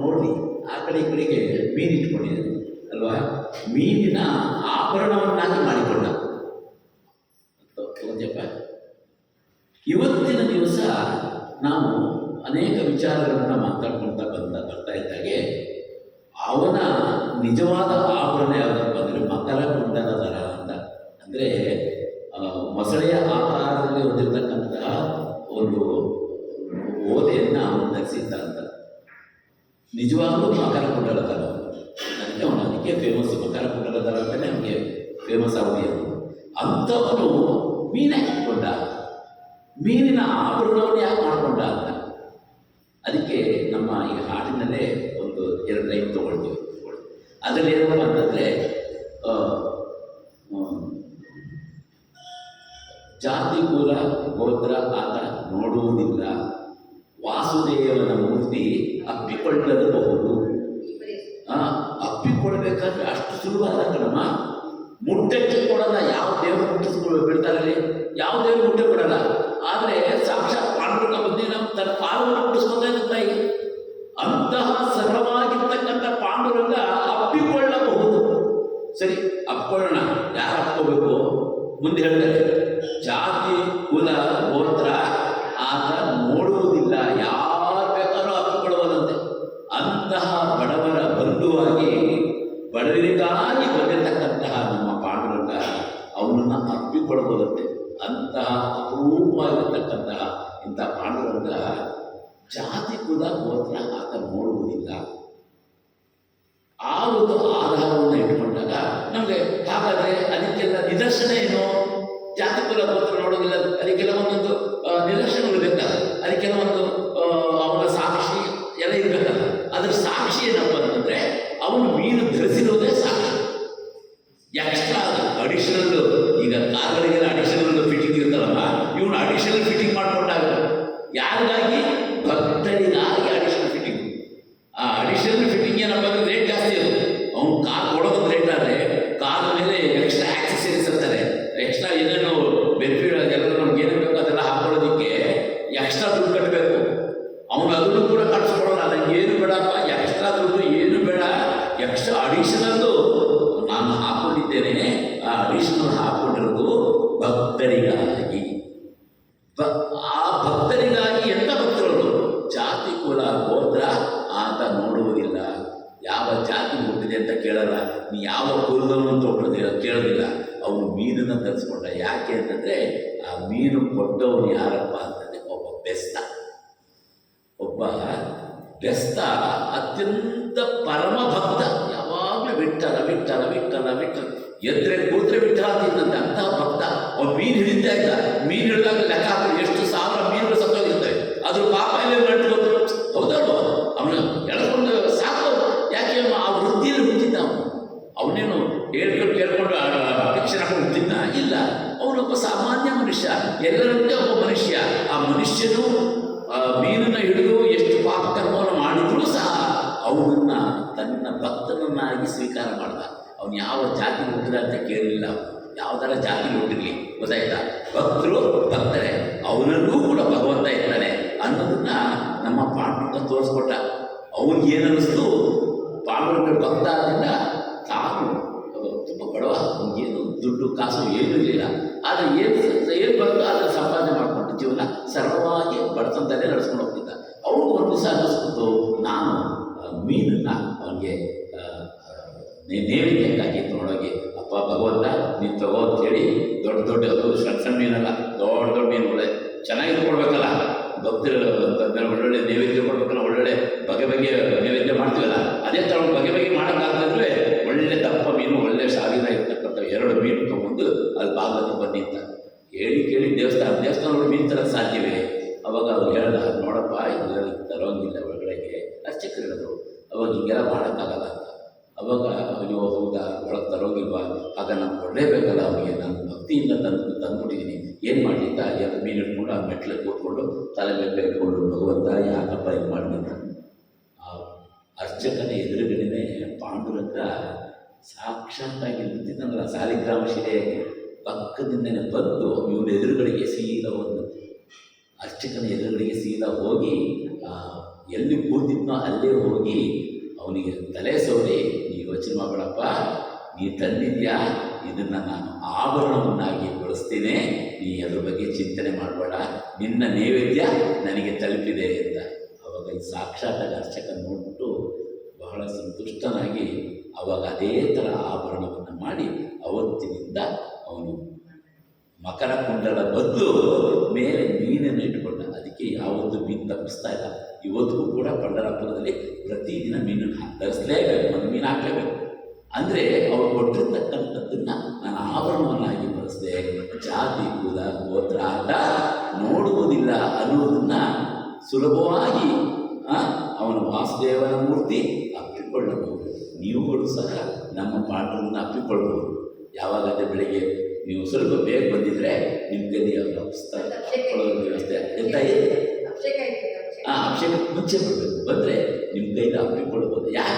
ನೋಡಿ ಆ ಕಡೆ ಈ ಕಡೆಗೆ ಮೀನು ಇಟ್ಕೊಂಡಿದ್ದಾನೆ ಅಲ್ವಾ? ಮೀನಿನ ಆಭರಣವನ್ನಾಗಿ ಮಾಡಿಕೊಂಡ. ಓದ್ಯಪ್ಪ ಇವತ್ತಿನ ದಿವಸ ನಾವು ಅನೇಕ ವಿಚಾರಗಳನ್ನು ಮಾತಾಡ್ಕೊಳ್ತಾ ಬಂದ, ಬರ್ತಾ ಇದ್ದಾಗೆ ಅವನ ನಿಜವಾದ ಆಭರಣ ಯಾವುದಪ್ಪ ಅಂದರೆ ಮಕರ ಅಂತ. ಅಂದ್ರೆ ಅಂದರೆ ಮೊಸಳೆಯ ನಿಜವಾಗ್ಲೂ ಮಕರ ಕುಂಡಲ ದರ ಅದಕ್ಕೆ ಅವನು ಅದಕ್ಕೆ ಫೇಮಸ್ ಮಕರ ಕುಂಡಲ ದರ ಅಂತಲೇ ಅವನಿಗೆ ಫೇಮಸ್ ಆಗಿದೆ ಅಂಥವನು ಮೀನೇ ಹಾಕಿಕೊಂಡ. ಮೀನಿನ ಆಭರಣವನ್ನು ಯಾಕೆ ಮಾಡಿಕೊಂಡ ಅಂತ. ಅದಕ್ಕೆ ನಮ್ಮ ಈ ಹಾಡಿನಲ್ಲೇ ಒಂದು ಎರಡು ಲೈನ್ ತೊಗೊಳ್ತೀವಿ. ಅದರಲ್ಲಿ ಏನಪ್ಪ ಅಂತಂದರೆ ಜಾತಿ, ಕುಲ, ಗೋತ್ರ, ಆತ ನೋಡುವುದಿಲ್ಲ. ವಾಸುದೇವನ ಮೂರ್ತಿ ಅಪ್ಪಿಕೊಳ್ಳಬಹುದು. ಆ, ಅಪ್ಪಿಕೊಳ್ಬೇಕಾದ್ರೆ ಅಷ್ಟು ಸುಲಭ ಅಲ್ಲ ಮುಟ್ಟಕ್ಕೆ ಕೊಡಲ್ಲ ಯಾವ ದೇವರು ಮುಟ್ಟಿಸ್ಕೊಳ್ಳೋ ಬೀಳ್ತಾರಲ್ಲಿ ಯಾವ ದೇವರು ಮುಟ್ಟೆ ಕೊಡಲ್ಲ? ಆದರೆ ಸಾಕ್ಷಾತ್ ಪಾಂಡುರಂಗ ಬುದ್ಧಿ ನಮ್ಮ ತನ್ನ ಪಾಲವನ್ನು ಮುಟ್ಟಿಸ್ಕೊತಾ ತಾಯಿ. ಅಂತಹ ಸರಳವಾಗಿರ್ತಕ್ಕಂಥ ಪಾಂಡುರಂಗ ಅಪ್ಪಿಕೊಳ್ಳಬಹುದು. ಸರಿ ಅಪ್ಕೊಳ್ಳೋಣ ಯಾರು ಅಪ್ಕೋಬೇಕು ಮುಂದೆ ಹೇಳ್ತಾರೆ. ಜಾತಿ ಕುಲ ಗೋತ್ರ ಆತ ನೋಡುವುದಿಲ್ಲ, ಯಾರು ಬೇಕಾದ್ರೂ ಅಪ್ಪಿಕೊಳ್ಳಬಹುದಂತೆ ಅಂತಹ ಬಡವರ ಬಂಧುವಾಗಿ ಬಡವರಿಗಾಗಿ ಬಂದಿರತಕ್ಕಂತಹ ನಮ್ಮ ಪಾಂಡುರಂಗ ಅವನನ್ನು ಅಪ್ಪಿಕೊಳ್ಳುವುದಂತೆ. ಅಂತಹ ಅಪರೂಪವಾಗಿರ್ತಕ್ಕಂತಹ ಇಂಥ ಪಾಂಡುರಂಗ ಜಾತಿ ಕುಲ ಗೋತ್ರ ಆತ ನೋಡುವುದಿಲ್ಲ. ಆ ಒಂದು ಆಧಾರವನ್ನು ಇಟ್ಟುಕೊಂಡಾಗ ನಮಗೆ ಹಾಗಾದರೆ ಅದಕ್ಕೆಲ್ಲ ನಿದರ್ಶನ ಏನು? ಜಾತಿ ಕುಲ ಗೋತ್ರ ನೋಡೋದಿಲ್ಲ ಅಲ್ಲಿ ಕೆಲವೊಂದೊಂದು ನಿದರ್ಶನಗಳು ಬೇಕಲ್ಲ ಅಲ್ಲಿ ಆ, ಅವನ ಸಾಕ್ಷಿ ಎಲ್ಲ ಇರಬೇಕಲ್ಲ. ಅದ್ರ ಸಾಕ್ಷಿ ಏನಪ್ಪ ಅಂತಂದ್ರೆ ಅವನು ಮೀನು ಧರಿಸಿರೋದೇ ಸಾಕ್ಷಿ. ಎಕ್ಸ್ಟ್ರಾ ಅಡಿಷನಲ್ ಈಗ ಕಾರ್ಗಳಿಗೆಲ್ಲ ಅಡಿಷನಲ್ ಫಿಟ್ಟಿಂಗ್ ಇರ್ತಾರಲ್ಲ ಇವನು ಅಡಿಷನಲ್ ಫಿಟ್ಟಿಂಗ್ ಮಾಡಿಕೊಂಡಾಗ ಯಾರಿಗಾಗಿ? ಭಕ್ತರಿಗಾಗಿ ಅಡಿಷನಲ್ ಫಿಟ್ಟಿಂಗ್ ಆ ಅಡಿಷನಲ್ ಫಿಟ್ಟಿಂಗ್ ಏನಪ್ಪ ಅಂದ್ರೆ ರೇಟ್ ಜಾಸ್ತಿ ಅದು. ಅವನು ಕಾರ್ ಕೊಡೋದು ರೇಟ್ ಆದರೆ ಕಾರ್ ಮೇಲೆ ಎಕ್ಸ್ಟ್ರಾ ಆಕ್ಸೆಸರೀಸ್ ಅಂತಾರೆ ಎಕ್ಸ್ಟ್ರಾ ಏನೇನು ಬೆನಿಫಿಟ್ ಅದೆಲ್ಲ ನಮ್ಗೆ ಏನೇನು ಬೇಕು ಅದೆಲ್ಲ ಹಾಕೊಳ್ಳೋದಕ್ಕೆ ಎಕ್ಸ್ಟ್ರಾ ದುಡ್ಡು ಕಟ್ಟಬೇಕು ಅವನು ಅದನ್ನು ಕೂಡ ಕಟ್ಸ್ಕೊಡೋಣ ನನಗೆ ಏನು ಬೇಡಪ್ಪ ಎಕ್ಸ್ಟ್ರಾ ದುಡ್ಡು ಏನು ಬೇಡ ಎಕ್ಸ್ಟ್ರಾ ಅಡಿಷನಲ್ಲು ನಾನು ಹಾಕೊಂಡಿದ್ದೇನೆ. ಆ ಅಡಿಷನಲ್ ಹಾಕೊಂಡಿರೋದು ಭಕ್ತರಿಗಾಗಿ. ಆ ಭಕ್ತರಿಗಾಗಿ ಎಂತ ಭಕ್ತರು ಜಾತಿ, ಕುಲ, ಗೋತ್ರ ಆತ ನೋಡುವುದಿಲ್ಲ. ಯಾವ ಜಾತಿ ಹುಟ್ಟಿದೆ ಅಂತ ಕೇಳಲ್ಲ. ನೀ ಯಾವ ಕುಲದವನು ಅಂತ ಕೇಳೋದಿಲ್ಲ. ಅವನು ಮೀನನ್ನು ತರಿಸ್ಕೊಂಡ. ಯಾಕೆ ಅಂತಂದರೆ, ಆ ಮೀನು ಕೊಟ್ಟವನು ಯಾರಪ್ಪ ಅಂತಂದರೆ ಒಬ್ಬ ಬೆಸ್ತ. ಒಬ್ಬ ಬೆಸ್ತ, ಅತ್ಯಂತ ಪರಮ ಭಕ್ತ. ಯಾವಾಗಲೂ ವಿಠಲ ವಿಠಲ ವಿಠಲ ವಿಠಲ ಎದ್ರೆ ಕೂತ್ರೆ ವಿಠಲ ತಿನ್ನಂತೆ ಅಂತಹ ಭಕ್ತ. ಅವ್ನು ಮೀನು ಹಿಡಿತಾ ಇದ್ದ ಮೀನು ಹಿಡಿದಾಗ ಲೆಕ್ಕ ಎಷ್ಟು ಸಾವಿರ ಮೀನುಗಳು ಸತ್ತೋಗಿರ್ತವೆ. ಅದ್ರ ಪಾಪ ಮನುಷ್ಯ, ಎಲ್ಲರಂತೆ ಒಬ್ಬ ಮನುಷ್ಯ. ಆ ಮನುಷ್ಯನು ಮೀನನ್ನು ಹಿಡಿದು ಎಷ್ಟು ಪಾಪ ಕರ್ಮವನ್ನು ಮಾಡಿದ್ರೂ ಸಹ ಅವನನ್ನ ತನ್ನ ಭಕ್ತನನ್ನಾಗಿ ಸ್ವೀಕಾರ ಮಾಡ್ದ. ಅವನು ಯಾವ ಜಾತಿ ಹುಟ್ಟಿದ ಅಂತ ಕೇಳಲಿಲ್ಲ ಯಾವ್ದಾರ ಜಾತಿ ಹುಟ್ಟಿರಲಿ ಗೊತ್ತಾಯ್ತಾ? ಭಕ್ತರು, ಭಕ್ತರೇ, ಅವನಲ್ಲೂ ಕೂಡ ಭಗವಂತ ಇರ್ತಾನೆ ಅನ್ನೋದನ್ನ ನಮ್ಮ ಪಾಠ ತೋರಿಸ್ಕೊಟ್ಟ. ಅವನಿಗೆ ಏನನ್ನಿಸ್ತು ಪಾಂಡುರಂಗ ಭಕ್ತ ಆದ್ರಿಂದ ತಾನು ತುಂಬ ಬಡವ ಏನು ದುಡ್ಡು ಕಾಸು ಏನೂ ಇರಲಿಲ್ಲ ಆದರೆ ಏನು ಏನು ಬರ್ತೋ ಅದನ್ನು ಸಂಪಾದನೆ ಮಾಡಿಕೊಂಡು ಜೀವನ ಸರ್ವವಾಗಿ ಬಡತನದಲ್ಲೇ ನಡೆಸ್ಕೊಂಡು ಹೋಗ್ತಿದ್ದ ಅನ್ನಿಸ್ಬಿಟ್ಟು ನಾನು ಮೀನನ್ನು ಅವನಿಗೆ ನೇವಿದ್ಯಕ್ಕಾಗಿ ತೊಗೊಂಡೋಗಿ, ಅಪ್ಪ ಭಗವಂತ, ನೀನು ತಗೋ ಅಂತೇಳಿ ದೊಡ್ಡ ದೊಡ್ಡ, ಅದು ಸಣ್ಣ ಸಣ್ಣ ಮೀನಲ್ಲ, ದೊಡ್ಡ ದೊಡ್ಡ ಮೀನುಗಳೇ, ಚೆನ್ನಾಗಿ ಕೊಡ್ಬೇಕಲ್ಲ ಭಕ್ತರು ಅಂತಂದ್ರೆ ಒಳ್ಳೊಳ್ಳೆ ನೈವೇದ್ಯ ಕೊಡ್ಬೇಕಲ್ಲ, ಒಳ್ಳೊಳ್ಳೆ ಬಗೆ ಬಗೆ ನೈವೇದ್ಯ ಮಾಡ್ತೀವಲ್ಲ, ಅದೇ ತಗೊಂಡು ಬಗೆ ಬಗೆ ಮಾಡೋಕ್ಕಾಗ್ತಂದ್ರೆ ಒಳ್ಳೆ ದಪ್ಪ ಮೀನು, ಒಳ್ಳೆ ಸಾವಿರ ಇರ್ತಕ್ಕಂಥ ಎರಡು ಮೀನು ತೊಗೊಂಡು ಅಲ್ಲಿ ಭಾಗದಲ್ಲಿ ಬನ್ನಿ ಅಂತ ಹೇಳಿ ಕೇಳಿ ದೇವಸ್ಥಾನ ದೇವಸ್ಥಾನಗಳು ಮೀನು ತರಕ್ಕೆ ಸಾಧ್ಯವೇ? ಅವಾಗ ಅವ್ರು ಹೇಳ್ದ ನೋಡಪ್ಪ ಇದೆಲ್ಲ ತರೋಂಗಿಲ್ಲ ಒಳಗಡೆಗೆ. ಅರ್ಚಕರು ಹೇಳಿದ್ರು ಅವಾಗ ಹಿಂಗೆಲ್ಲ ಮಾಡೋಕ್ಕಾಗಲ್ಲ ಅಂತ. ಅವಾಗ ಅಯ್ಯೋ ಹೌದಾ, ಒಳಗೆ ತರೋಗಿಲ್ವಾ? ಆಗ ನಾನು ಕೊಡಲೇಬೇಕಲ್ಲ ಅವನಿಗೆ. ನಾನು ಭಕ್ತಿಯಿಂದ ತಂದು ತಂದುಬಿಟ್ಟಿದ್ದೀನಿ ಏನು ಮಾಡಲಿ ಅಂತ ಎಲ್ಲ ಮೀನು ಹಿಡ್ಕೊಂಡು ಆ ಮೆಟ್ಲಲ್ಲಿ ಕೂತ್ಕೊಂಡು ತಲೆ ಮೇಲೆ ಇಟ್ಕೊಂಡು ಭಗವಂತ ಯಾಕಪ್ಪ ಇದು ಮಾಡಿದ ಆ ಅರ್ಚಕನ ಎದುರುಗಡೆನೆ ಪಾಂಡುರಂಗ ಸಾಕ್ಷಾತ್ತಾಗಿ ನಿಂತಿದ್ದನಲ್ಲ ಸಾಲಿಗ್ರಾಮ ಶಿಲೆ ಪಕ್ಕದಿಂದನೇ ಬಂದು ಇವನ ಎದುರುಗಡೆಗೆ ಸೀದಾ ಒಂದು ಅರ್ಚಕನ ಎದುರುಗಡೆಗೆ ಸೀದಾ ಹೋಗಿ ಎಲ್ಲಿ ಕೂತಿದ್ನೋ ಅಲ್ಲೇ ಹೋಗಿ ಅವನಿಗೆ ತಲೆ ಸೋರಿ, ನೀ ಯೋಚನೆ ಮಾಡಬೇಡಪ್ಪ, ನೀ ತಂದಿದ್ಯಾ? ಇದನ್ನು ನಾನು ಆಭರಣವನ್ನಾಗಿ ಬಳಸ್ತೇನೆ. ನೀ ಅದ್ರ ಬಗ್ಗೆ ಚಿಂತನೆ ಮಾಡಬೇಡ. ನಿನ್ನ ನೈವೇದ್ಯ ನನಗೆ ತಲುಪಿದೆ ಅಂತ. ಅವಾಗ ಈ ಸಾಕ್ಷಾತ್ತಾಗಿ ಅರ್ಚಕ ನೋಡ್ಬಿಟ್ಟು ಬಹಳ ಸಂತುಷ್ಟನಾಗಿ ಅವಾಗ ಅದೇ ಥರ ಆಭರಣವನ್ನು ಮಾಡಿ ಅವತ್ತಿನಿಂದ ಅವನು ಮಕರ ಕುಂಡಲ ಬದಲು ಮೇಲೆ ಮೀನನ್ನು ಇಟ್ಕೊಂಡ ಅದಕ್ಕೆ ಯಾವತ್ತೂ ಮೀನು ತಪ್ಪಿಸ್ತಾ ಇಲ್ಲ. ಇವತ್ತಿಗೂ ಕೂಡ ಪಂಡರಾಪುರದಲ್ಲಿ ಪ್ರತಿದಿನ ಮೀನನ್ನು ಧರಿಸಲೇಬೇಕು ಒಂದು ಮೀನು ಹಾಕಲೇಬೇಕು. ಅಂದರೆ ಅವ್ರು ಕೊಟ್ಟಿರ್ತಕ್ಕಂಥದ್ದನ್ನು ನಾನು ಆವರಣವನ್ನಾಗಿ ಬಳಸಿದೆ. ಜಾತಿ, ಕುಲ, ಗೋತ್ರ ಆಟ ನೋಡುವುದಿಲ್ಲ ಅನ್ನೋದನ್ನು ಸುಲಭವಾಗಿ ಅವನ ವಾಸುದೇವನ ಮೂರ್ತಿ ಅಪ್ಪಿಕೊಳ್ಳಬಹುದು. ನೀವುಗಳು ಸಹ ನಮ್ಮ ಪಾಠವನ್ನು ಅಪ್ಪಿಕೊಳ್ಳಬಹುದು ಯಾವಾಗ ಬೆಳಿಗ್ಗೆ ನೀವು ಸ್ವಲ್ಪ ಬೇಗ ಬಂದಿದ್ರೆ ನಿಮ್ಮ ಗದಿ ಅಪ್ಪಿಕೊಳ್ಳೋ ವ್ಯವಸ್ಥೆ ಎಂತ ಇದೆ? ಇದೆ ಅಭಿಷೇಕ ಮುಂಚೆ ಬರಬೇಕು ಬಂದರೆ ನಿಮ್ಮ ಕೈಲಿ ಅಪ್ಪಿಕೊಳ್ಬೋದು ಯಾಕೆ?